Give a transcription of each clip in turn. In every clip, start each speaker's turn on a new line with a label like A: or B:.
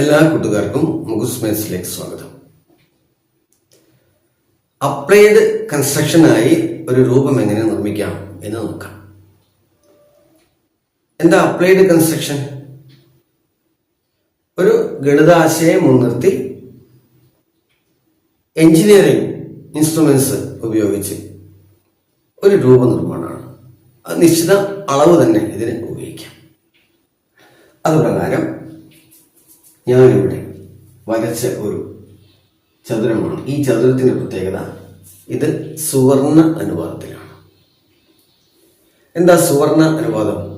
A: എല്ലാ കൂട്ടുകാർക്കും മുകുസ് മെൻസിലേക്ക് സ്വാഗതം. അപ്ലൈഡ് കൺസ്ട്രക്ഷനായി ഒരു രൂപം എങ്ങനെ നിർമ്മിക്കാം എന്ന് നോക്കാം. എന്താ അപ്ലൈഡ് കൺസ്ട്രക്ഷൻ ഒരു ഗണിതാശയം മുൻനിർത്തി എഞ്ചിനീയറിംഗ് ഇൻസ്ട്രുമെന്റ്സ് ഉപയോഗിച്ച് ഒരു രൂപനിർമ്മാണമാണ് അത് നിശ്ചിത അളവ് തന്നെ ഇതിന് ഉപയോഗിക്കാം. അതുപ്രകാരം ഞാനിവിടെ വരച്ച ഒരു ചതുരമാണ്. ഈ ചതുരത്തിന്റെ പ്രത്യേകത ഇത് സുവർണ അനുപാതത്തിലാണ്. എന്താ സുവർണ അനുപാതം?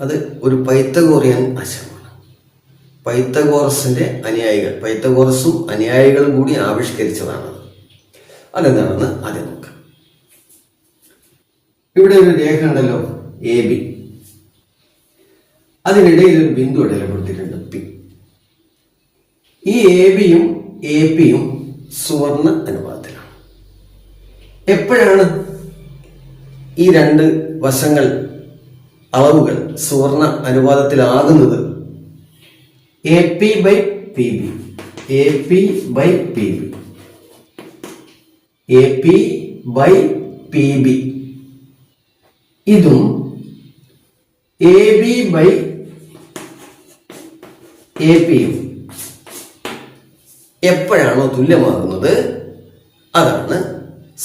A: അത് ഒരു പൈത്തഗോറിയൻ ആശയമാണ്. പൈത്തഗോറസിന്റെ അനുയായികൾ പൈത്തഗോറസും അനുയായികളും കൂടി ആവിഷ്കരിച്ചതാണ്. അതെന്താണെന്ന് ആദ്യം നോക്കാം. ഇവിടെ ഒരു രേഖ ഉണ്ടല്ലോ എ ബി. അതിനിടയിൽ ഒരു ബിന്ദു ഇടയിൽ പി ഈ എ ബിയും എ പിയും സുവർണ അനുപാതത്തിലാണ്. എപ്പോഴാണ് ഈ രണ്ട് വശങ്ങൾ അളവുകൾ സുവർണ അനുപാതത്തിലാകുന്നത്? A P by P B A P by P B A P by P B ഇതും എ ബി ബൈ എ പിയും എപ്പോഴാണോ തുല്യമാകുന്നത് അതാണ്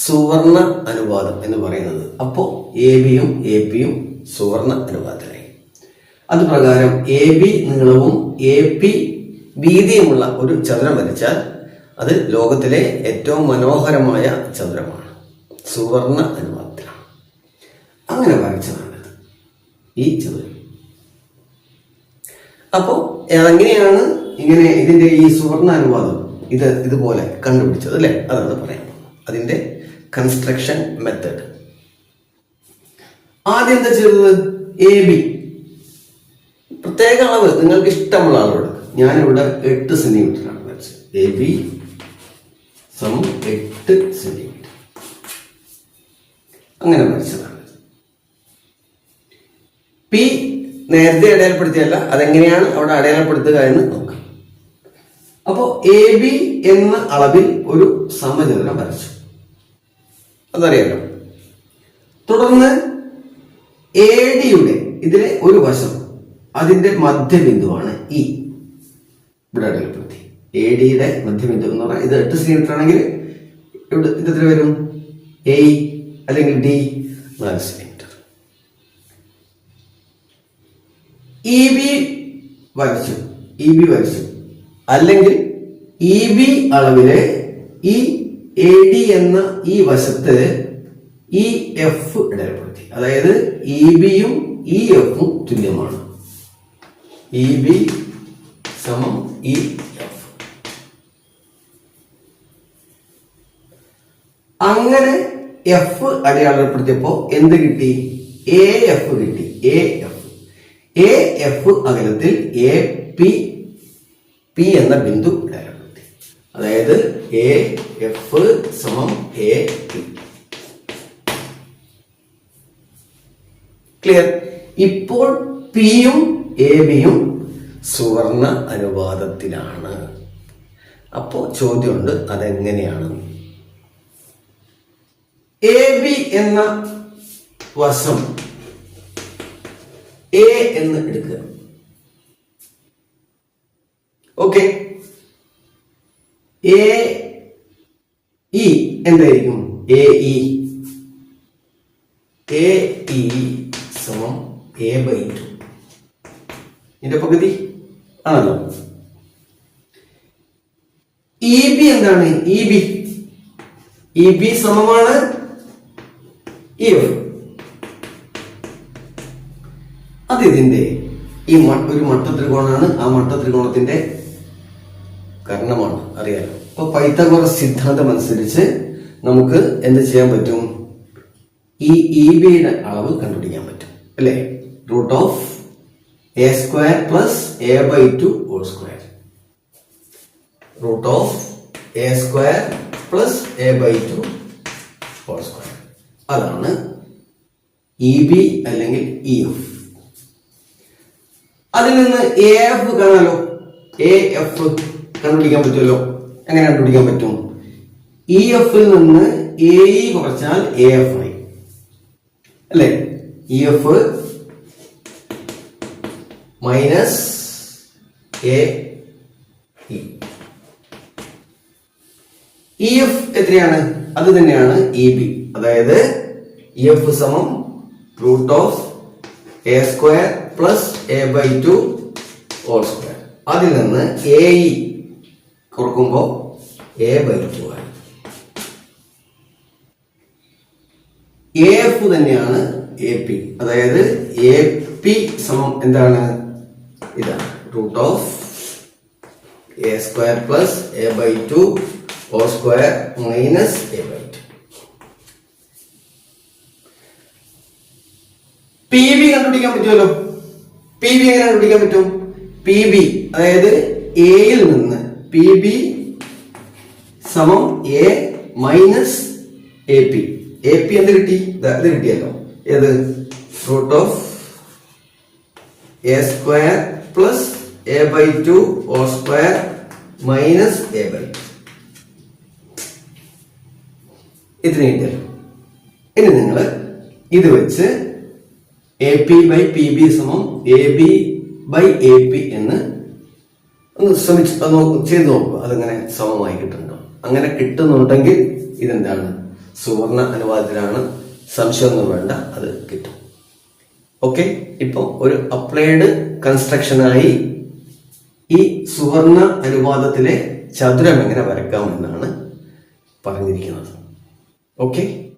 A: സുവർണ അനുപാതം എന്ന് പറയുന്നത്. അപ്പോൾ എ ബിയും എ പിയും സുവർണ അനുപാതത്തിലായി അത് പ്രകാരം എ ബി നീളവും എ പി വീതിയുമുള്ള ഒരു ചതുരം വരച്ചാൽ അത് ലോകത്തിലെ ഏറ്റവും മനോഹരമായ ചതുരമാണ്. സുവർണ അനുപാതത്തിലാണ് അങ്ങനെ വരച്ചതാണിത് ഈ ചതുരം. അപ്പോൾ എങ്ങനെയാണ് ഇങ്ങനെ ഇതിന്റെ ഈ സുവർണ അനുവാദം. ഇത് ഇതുപോലെ കണ്ടുപിടിച്ചത് അല്ലേ? അതാണ് പറയാം അതിന്റെ കൺസ്ട്രക്ഷൻ മെത്തേഡ് ആദ്യം എന്താ ചെയ്തത്? എ ബി പ്രത്യേക അളവ് നിങ്ങൾക്ക് ഇഷ്ടമുള്ള അളവ് ഞാനിവിടെ എട്ട് സെന്റിമീറ്റർ ആണ് വരച്ചത്. എ ബി സം എട്ട് സെന്റിമീറ്റർ അങ്ങനെ വരച്ചതാണ്. പി നേരത്തെ അടയാളപ്പെടുത്തിയല്ല അതെങ്ങനെയാണ് അവിടെ അടയാളപ്പെടുത്തുക എന്ന് നോക്കാം. അപ്പോ എ ബി എന്ന അളവിൽ ഒരു സമചതുരം വരച്ചു. അതറിയാലോ? തുടർന്ന് എ ഡിയുടെ ഇതിലെ ഒരു വശം അതിന്റെ മധ്യബിന്ദുവാണ് ഇ. ഇവിടെ അടയാളപ്പെടുത്തി. എ ഡിയുടെ മധ്യബിന്ദു എന്ന് പറഞ്ഞാൽ ഇത് എട്ട് സെന്റിമീറ്റർ ആണെങ്കിൽ ഇവിടെ ഇത് എത്ര വരും? എ അല്ലെങ്കിൽ ഡി നാല് സെന്റിമീറ്റർ ഇ ബി വരച്ചു. ഇ ബി വരച്ചു. അല്ലെങ്കിൽ ഇ ബി അളവിലെ ഈ എ ഡി എന്ന ഈ വശത്ത് ഇ എഫ് ഇടപെടുത്തി. അതായത് ഇ ബിയും ഇ എഫും തുല്യമാണ്. ഇ ബി സമം ഇ എഫ് അങ്ങനെ എഫ് അടയാളപ്പെടുത്തിയപ്പോ എന്ത് കിട്ടി? എ എഫ് കിട്ടി. എ എഫ് എ എഫ് അകലത്തിൽ എ പി പി എന്ന ബിന്ദു അടയാളപ്പെടുത്തി അതായത് എ എഫ് സമം എ പി ക്ലിയർ ഇപ്പോൾ പിയും എ ബിയും സുവർണ അനുപാതത്തിലാണ്. അപ്പോ ചോദ്യമുണ്ട് അതെങ്ങനെയാണ് എ ബി എന്ന വശം എ എന്ന് എടുക്കുക. ഓക്കെ എ ഇ എന്തായിരിക്കും? എ ഇ എ ഇ സമം എ ബൈ ടു ഇതിന്റെ പകുതി? ആണല്ലോ. ഇ ബി എന്താണ്? ഇ ബി ഇ ബി സമമാണ് ഇ എഫ് അത് ഇതിന്റെ ഈ ഒരു മട്ട ത്രികോണാണ്. ആ മട്ട ത്രികോണത്തിന്റെ കർണമാണ് അറിയാലോ. അപ്പൊ പൈത്തഗോറസ് സിദ്ധാന്തം അനുസരിച്ച് നമുക്ക് എന്ത് ചെയ്യാൻ പറ്റും? ഈ ഇ ബിയുടെ അളവ് കണ്ടുപിടിക്കാൻ പറ്റും. അല്ലേ? Root of A square plus A by two whole square. Root of A square plus A by two whole square. അതാണ് ഇ ബി അല്ലെങ്കിൽ ഇ എഫ്. അതിൽ നിന്ന് എ എഫ് കാണാലോ? A F. കണ്ടുപിടിക്കാൻ പറ്റുമല്ലോ? എങ്ങനെ കണ്ടുപിടിക്കാൻ പറ്റും? ഇ എഫിൽ നിന്ന് എ ഇ കുറച്ചാൽ എ എഫ് ആയി. അല്ലേ? E F minus A E F എത്രയാണ്? അത് തന്നെയാണ് ഇ ബി അതായത് ഇ എഫ് സമം root of A square plus A by two whole square. അതിൽ നിന്ന് എ ഇ കുറക്കുമ്പോൾ എ ബൈ ടു ആണ് എഫ് തന്നെയാണ് എ പി അതായത് എ പി സമം എന്താണ്? ഇതാണ്. Root of A square plus A by two whole square minus A by two P B കണ്ടുപിടിക്കാൻ പറ്റുമല്ലോ? പി ബി എങ്ങനെ കണ്ടുപിടിക്കാൻ പറ്റും? പി ബി അതായത് എയിൽ നിന്ന് പി ബി സമം A minus A P A P എന്ത് കിട്ടി? അത് കിട്ടിയല്ലോ. ഏത്? Root of A square plus A by two whole square minus A by ഇത്ര കിട്ടിയല്ലോ. ഇനി നിങ്ങൾ ഇത് വെച്ച് A P by P B സമം A B by A P എന്ന് ഒന്ന് ശ്രമിച്ച് ചെയ്ത് നോക്കുക അതങ്ങനെ സമമായി കിട്ടുന്നുണ്ടോ? അങ്ങനെ കിട്ടുന്നുണ്ടെങ്കിൽ ഇതെന്താണ്? സുവർണ അനുവാദത്തിലാണ്. സംശയമൊന്നും വേണ്ട അത് കിട്ടും. ഓക്കെ ഇപ്പം ഒരു അപ്ലൈഡ് കൺസ്ട്രക്ഷനായി ഈ സുവർണ അനുവാദത്തിലെ ചതുരം എങ്ങനെ വരക്കാമെന്നാണ് പറഞ്ഞിരിക്കുന്നത്. ഓക്കെ